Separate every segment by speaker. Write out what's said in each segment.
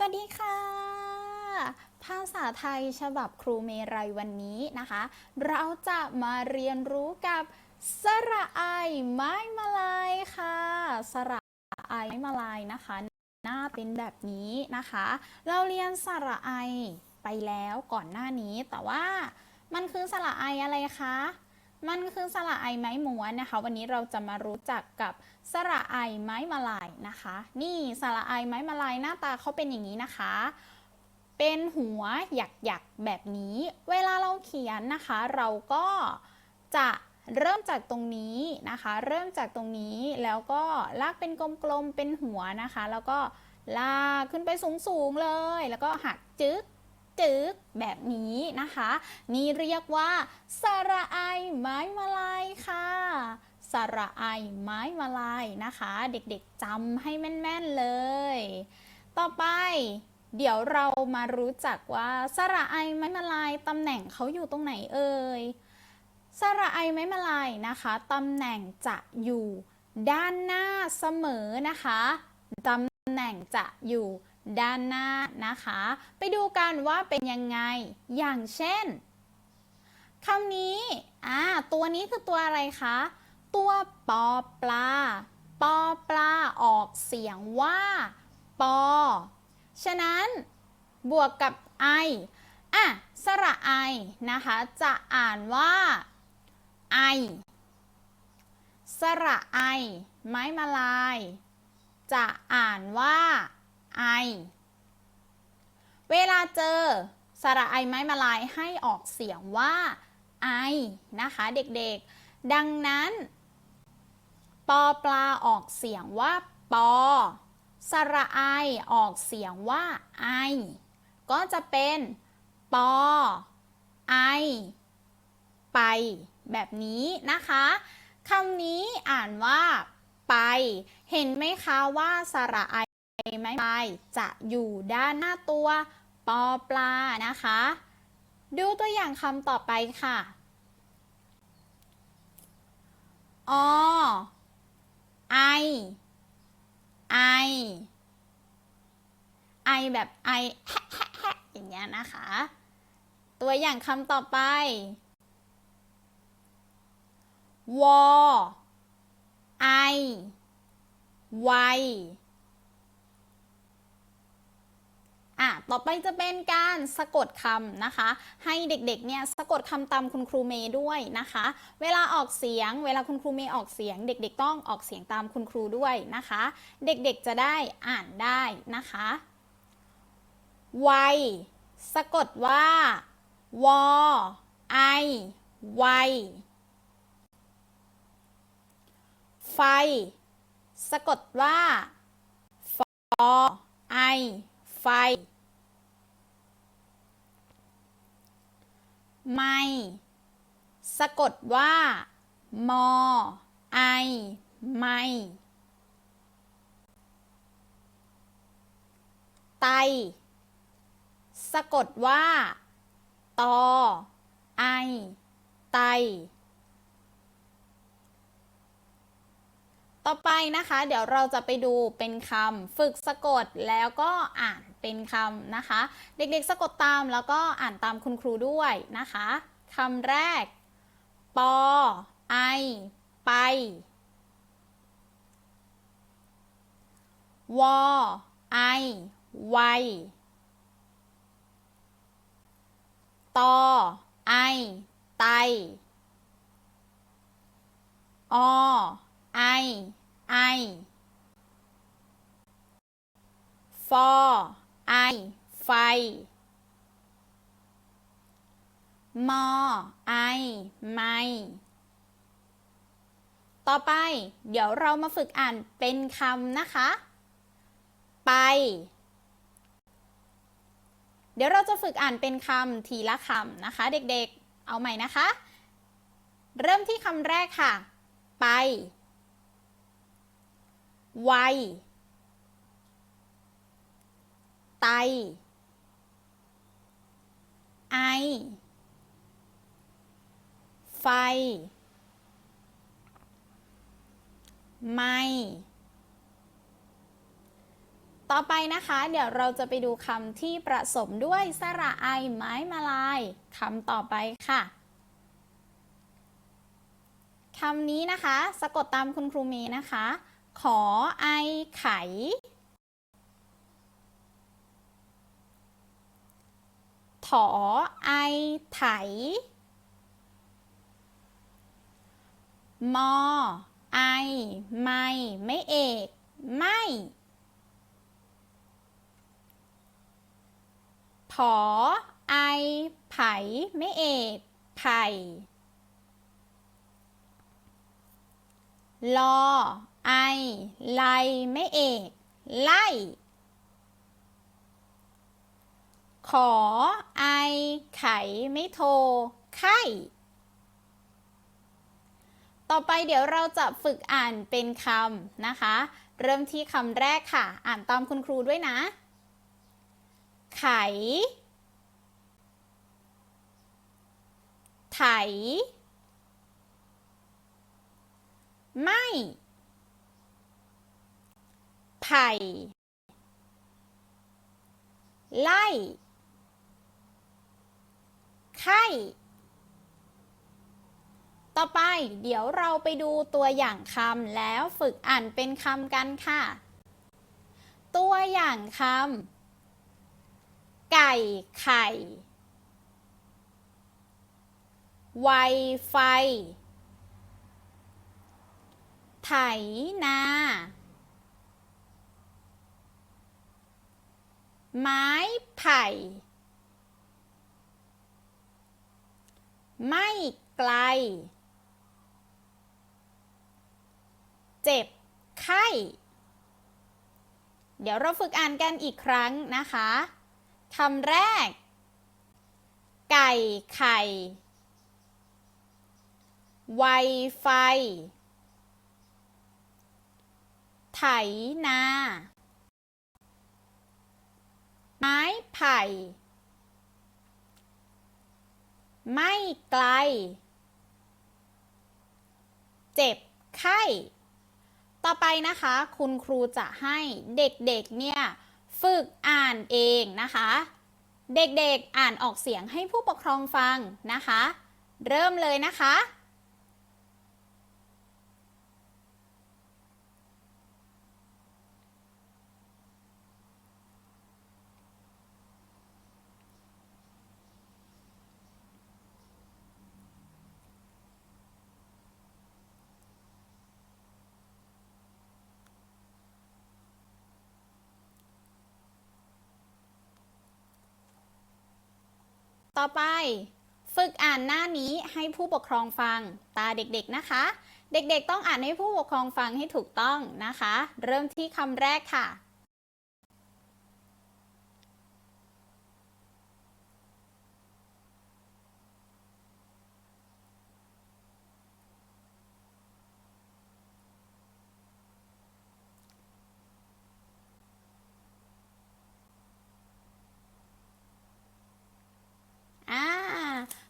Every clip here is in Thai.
Speaker 1: สวัสดีค่ะ ภาษาไทยฉบับครูเมรัยวันนี้นะคะ เราจะมาเรียนรู้กับสระไอไม้มาลายค่ะ สระไอไม้มาลายนะคะ หน้าเป็นแบบนี้นะคะ เราเรียนสระไอไปแล้วก่อนหน้านี้ แต่ว่ามันคือสระไออะไรคะ มันคือสระไอไม้ม้วนนะคะ วันนี้เราจะมารู้จักกับสระไอไม้มาลายนะคะ นี่สระไอไม้มาลายหน้าตาเขาเป็นอย่างนี้นะคะ เป็นหัวหยักๆแบบนี้ เวลาเราเขียนนะคะ เราก็จะเริ่มจากตรงนี้นะคะ เริ่มจากตรงนี้แล้วก็ลากเป็นกลมๆเป็นหัวนะคะ แล้วก็ลากขึ้นไปสูงๆเลย แล้วก็หักจึ๊ก จึกแบบนี้นะคะ นี่เรียกว่าสระไอไม้มาลายค่ะสระไอไม้มาลายนะคะ เด็กๆจำให้แม่นๆเลย ต่อไปเดี๋ยวเรามารู้จักว่าสระไอไม้มาลายตำแหน่งเขาอยู่ตรงไหนเอ่ยสระไอไม้มาลายนะคะตำแหน่งจะอยู่ด้านหน้าเสมอนะคะตำแหน่งจะอยู่ ด้านหน้านะคะ ไปดูกันว่าเป็นยังไง อย่างเช่นคำนี้อ่าตัวนี้คือตัวอะไรคะ ตัวปอปลา ปอปลาออกเสียงว่า ปอ ฉะนั้นบวกกับไออะสระไอนะคะ จะอ่านว่าไอ สระไอ ไม้มาลาย จะอ่านว่า ไอ เวลาเจอสระไอไม้มาลายให้ออกเสียงว่าไอนะคะเด็กๆ ดังนั้นปอปลาออกเสียงว่าปอ สระไอออกเสียงว่าไอ ก็จะเป็นปอ ไอ ไป แบบนี้นะคะคำนี้อ่านว่าไป เห็นไหมคะว่าสระไอ ไม่ไปจะอยู่ด้านหน้าตัวปอปลานะคะ ดูตัวอย่างคำต่อไปค่ะอไอ ไอ ไอแบบไอแฮะแฮะอย่างเงี้ยนะคะ ตัวอย่างคำต่อไป วอ ไอ ไว อะต่อไปจะเป็นการสะกดคำนะคะ ให้เด็กๆเนี่ยสะกดคำตามคุณครูเมย์ด้วยนะคะ เวลาออกเสียง เวลาคุณครูเมย์ออกเสียง เด็กๆต้องออกเสียงตามคุณครูด้วยนะคะ เด็กๆจะได้อ่านได้นะคะไวสะกดว่าวอไอไวไฟ สะกดว่าฟอไอ ฟ ไม่ สะกดว่า มอ ไอ ไม่ ไต สะกดว่า ตอ ไอ ไต ต่อไปนะคะ เดี๋ยวเราจะไปดูเป็นคำฝึกสะกดแล้วก็อ่าน เป็นคำนะคะ เด็กๆสะกดตามแล้วก็อ่านตามคุณครูด้วยนะคะคำแรก ปอ ไอ ไป วอ ไอ ไวตอ ไอ ไต อ ไอ ไอฟอ ไอไฟ มอ ไอ ไม่ ต่อไป เดี๋ยวเรามาฝึกอ่านเป็นคำนะคะ ไป เดี๋ยวเราจะฝึกอ่านเป็นคำทีละคำนะคะ เด็กๆ เอาใหม่นะคะ เริ่มที่คำแรกค่ะ ไป ไว ไต ไอ ไฟ ไม่ต่อไปนะคะ เดี๋ยวเราจะไปดูคำที่ประสมด้วยสระไอไม้มาลายคำต่อไปค่ะคำนี้นะคะ สะกดตามคุณครูเมย์นะคะ ขอไอไข ถอไอไถ มอ ไอ ไม่ ไม่เอก ไม่ ผอ ไอ ไผ ไม่เอก ไผ่ลอ ไอ ไล ไม่เอก ไล่ขอ ไข ไม่โทไข่ต่อไปเดี๋ยวเราจะฝึกอ่านเป็นคำนะคะ เริ่มที่คำแรกค่ะ อ่านตามคุณครูด้วยนะ ไข ไถ ไม่ ไผ่ ไล่ ไข่ต่อไปเดี๋ยวเราไปดูตัวอย่างคำแล้วฝึกอ่านเป็นคำกันค่ะ ตัวอย่างคำไก่ไข่ไวไฟ ไถนา ไม้ไผ่ ไม่ไกล เจ็บ ไข้ เดี๋ยวเราฝึกอ่านกันอีกครั้งนะคะคำแรก ไก่ไข่ ไวไฟ ไถนา ไม้ไผ่ ไม่ไกล เจ็บไข้ ต่อไปนะคะ คุณครูจะให้เด็กๆเนี่ยฝึกอ่านเองนะคะ เด็กๆอ่านออกเสียงให้ผู้ปกครองฟังนะคะ เริ่มเลยนะคะ ต่อไป ฝึกอ่านหน้านี้ให้ผู้ปกครองฟัง ตาเด็กๆนะคะ เด็กๆต้องอ่านให้ผู้ปกครองฟังให้ถูกต้องนะคะ เริ่มที่คำแรกค่ะ อ่า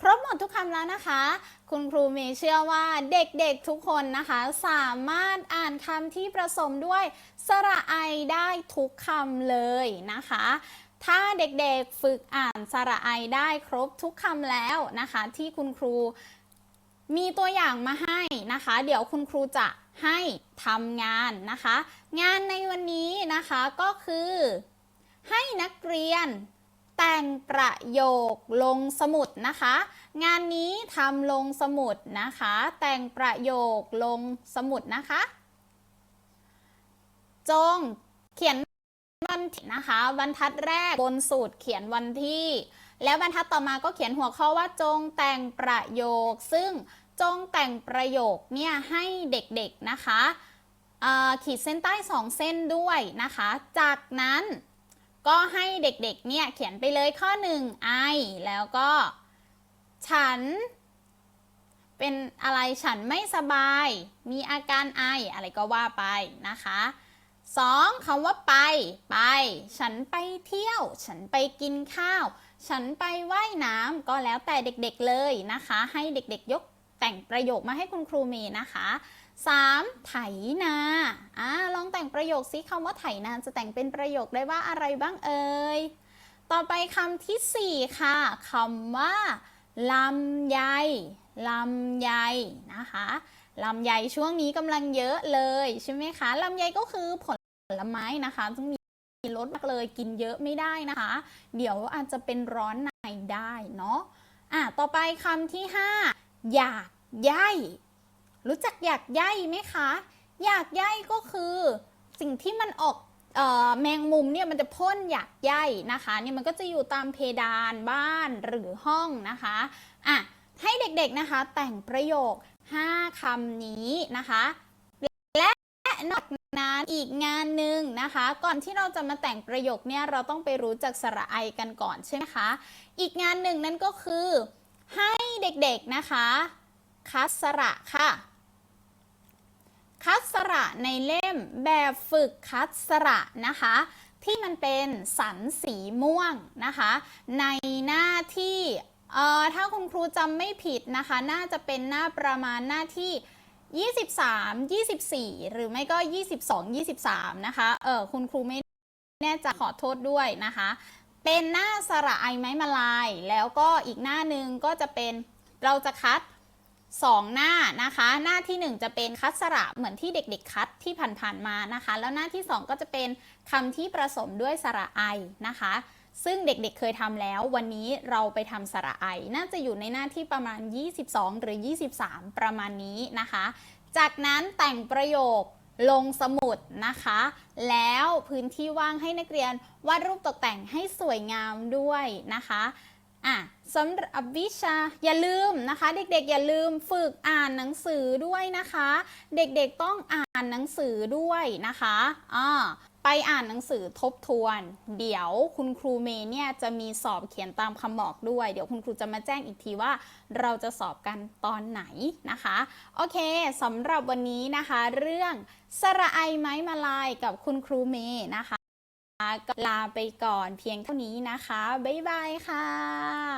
Speaker 1: ครบหมดทุกคำ แล้วนะคะ คุณครูเมย์เชื่อว่าเด็กๆทุกคนนะคะ สามารถอ่านคำที่ผสมด้วยสระไอได้ทุกคำเลยนะคะ ถ้าเด็กๆฝึกอ่านสระไอได้ครบทุกคำแล้วนะคะ ที่คุณครูมีตัวอย่างมาให้นะคะ เดี๋ยวคุณครูจะให้ทำงานนะคะ งานในวันนี้นะคะก็คือ ให้นักเรียน แต่งประโยคลงสมุดนะคะ งานนี้ทำลงสมุดนะคะ แต่งประโยคลงสมุดนะคะ จงเขียนวันที่นะคะบรรทัดแรกบนสูตรเขียนวันที่ แล้วบรรทัดต่อมาก็เขียนหัวข้อว่าจงแต่งประโยค ซึ่งจงแต่งประโยคเนี่ยให้เด็กๆนะคะขีดเส้นใต้สองเส้นด้วยนะคะ จากนั้น ก็ให้เด็กๆ เนี่ยเขียนไปเลยข้อหนึ่งไอแล้วก็ ฉัน เป็นอะไรฉันไม่สบาย มีอาการไออะไรก็ว่าไปนะคะสองคำว่าไป ไป ฉันไปเที่ยว ฉันไปกินข้าว ฉันไปว่ายน้ำก็แล้วแต่เด็กๆเลยนะคะ ให้เด็กๆยกแต่งประโยคมาให้คุณครูเมย์นะคะ 3. ไถนาอ่าลองแต่งประโยคซิคำว่าไถนาจะแต่งเป็นประโยคได้ว่าอะไรบ้างเอ่ย ต่อไปคำที่ 4 ค่ะคำว่าลำไยลำไยนะคะลำไยช่วงนี้กำลังเยอะเลยใช่ไหมคะลำไยก็คือผลไม้นะคะซึ่งมีรสมากเลยกินเยอะไม่ได้นะคะ เดี๋ยวอาจจะเป็นร้อนในได้เนาะอะต่อไปคำที่ 5 อยากใย รู้จักอยากใยไหมคะ อยากใยก็คือสิ่งที่มันออกออแมงมุมเนี่ยมันจะพ่นอยากใยนะคะเนี่ยมันก็จะอยู่ตามเพดานบ้านหรือห้องนะคะอะให้เด็กๆนะคะ แต่งประโยค 5คำนี้นะคะ และนอกนั้นอีกงานหนึ่งนะคะ ก่อนที่เราจะมาแต่งประโยคเนี่ยเราต้องไปรู้จักสระไอกันก่อนใช่ไหมคะ อีกงานหนึ่งนั่นก็คือให้เด็กๆนะคะคัดสระค่ะ คัดสระในเล่มแบบฝึกคัดสระนะคะ ที่มันเป็นสันสีม่วงนะคะ ในหน้าที่เอ่อถ้าคุณครูจำไม่ผิดนะคะ น่าจะเป็นหน้าประมาณหน้าที่ 23 24 หรือไม่ก็ 22 23 นะคะ เออคุณครูไม่แน่ใจะขอโทษด้วยนะคะ เป็นหน้าสระไอไม้มาลาย แล้วก็อีกหน้าหนึ่งก็จะเป็นเราจะคัด 2 หน้านะคะ หน้าที่ 1 จะเป็นคัดสระเหมือนที่เด็กๆ คัดที่ผ่านๆมานะคะ แล้วหน้าที่ 2 ก็จะเป็นคำที่ผสมด้วยสระไอนะคะ ซึ่งเด็กๆเคยทำแล้ว วันนี้เราไปทำสระไอ น่าจะอยู่ในหน้าที่ประมาณ 22 หรือ 23 ประมาณนี้นะคะ จากนั้นแต่งประโยคลงสมุดนะคะ แล้วพื้นที่ว่างให้นักเรียนวาดรูปตกแต่งให้สวยงามด้วยนะคะ อะสำหรับวิชาอย่าลืมนะคะ เด็กๆ อย่าลืมฝึกอ่านหนังสือด้วยนะคะ เด็กๆต้องอ่านหนังสือด้วยนะคะอ่าไปอ่านหนังสือทบทวน เดี๋ยวคุณครูเมย์เนี่ยจะมีสอบเขียนตามคำบอกด้วย เดี๋ยวคุณครูจะมาแจ้งอีกทีว่าเราจะสอบกันตอนไหนนะคะ โอเคสำหรับวันนี้นะคะ เรื่องสระไอไม้มาลายกับคุณครูเมย์นะคะ ก็ลาไปก่อนเพียงเท่านี้นะคะ บ๊ายบายค่ะ